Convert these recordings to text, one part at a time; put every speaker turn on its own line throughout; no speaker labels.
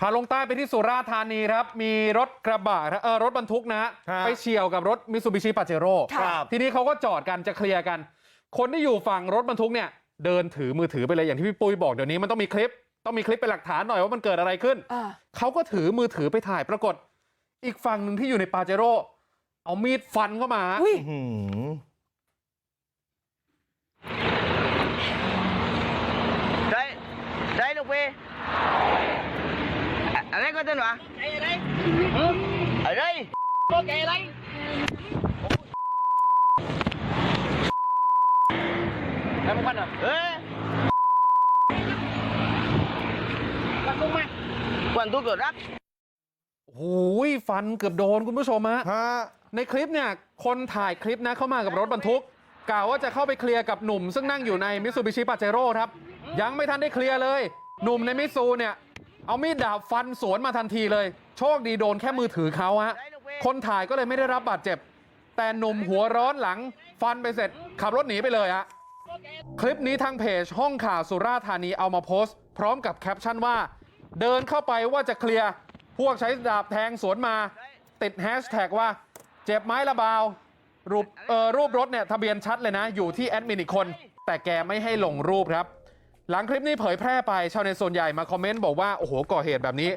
พาลงใต้ไปที่สุราษฎร์ธานีครับมีรถกระบะเออรถบรรทุกนะฮะ
ฮะ
ไปเฉี่ยวกับรถมิ t ซูบิชิปาเจโร่
ครับ
ทีนี้เขาก็จอดกันจะเคลียร์กันคนที่อยู่ฝั่งรถบรรทุกเนี่ยเดินถือมือถือไปเลยอย่างที่พี่ปุ้ยบอกเดี๋ยวนี้มันต้องมีคลิปต้องมีคลิปเป็นหลักฐานหน่อยว่ามันเกิดอะไรขึ้น
อ่า
เขาก็ถือมือถือไปถ่ายปรากฏอีกฝั่งหนึ่งที่อยู่ในปาเจโร่เอามีดฟันเข้ามา
อุ้ย
อื้อหือ
Đấy, đấy Lục Bê à, Ở đây có tên hả? Ở đây Ở đây Có kè đây Đây một con à? Ê Quần tung mà Quần tung cửa rắc
โอ้ยฟันเกือบโดนคุณผู้ชมฮะ
ฮะ
ในคลิปเนี่ยคนถ่ายคลิปนะเข้ามากับรถบรรทุกกล่าวว่าจะเข้าไปเคลียร์กับหนุ่ม ซึ่งนั่งอยู่ในมิ t ซูบิชิปาเจโร่ครับ ยังไม่ทันได้เคลียร์เลย หนุ่มในมิซูเนี่ย เอามีดดาบฟันสวนมาทันทีเลยโชคดีโดนแค่มือถือเขาฮะคนถ่ายก็เลยไม่ได้รับบาดเจ็บ แต่หนุ่มหัวร้อนหลังฟันไปเสร็จขับรถหนีไปเลยฮะคลิปนี้ทางเพจห้องข่าวสุราษฎร์ธานีเอามาโพสต์ พร้อมกับแคปชั่นว่า เดินเข้าไปว่าจะเคลียร์พวกใช้ดาบแทงสวนมา ติดแฮชแท็กว่า เจ็บไม้ละบาวรูปเอ่อรูปรถเนี่ยทะเบียนชัดเลยนะ อยู่ที่แอดมินอีกคน แต่แกไม่ให้ลงรูปครับ หลังคลิปนี้เผยแพร่ไปชาวเน็ตส่วนใหญ่มาคอมเมนต์บอกว่าโอ้โหก่อเหตุแบบนี้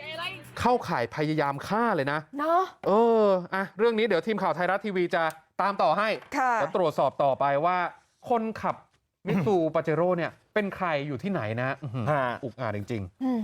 เข้าข่ายพยายามฆ่าเลยนะ
เนาะ
เอออะเรื่องนี้เดี๋ยวทีมข่าวไทยรัฐทีวีจะตามต่อให้
ค่ะ
แล้วตรวจสอบต่อไปว่า คนขับมิตซูปาเจโร่เนี่ยเป็นใครอยู่ที่ไหนนะอื้อหือ
ฮะ
อุกอาจจริงๆ
อืม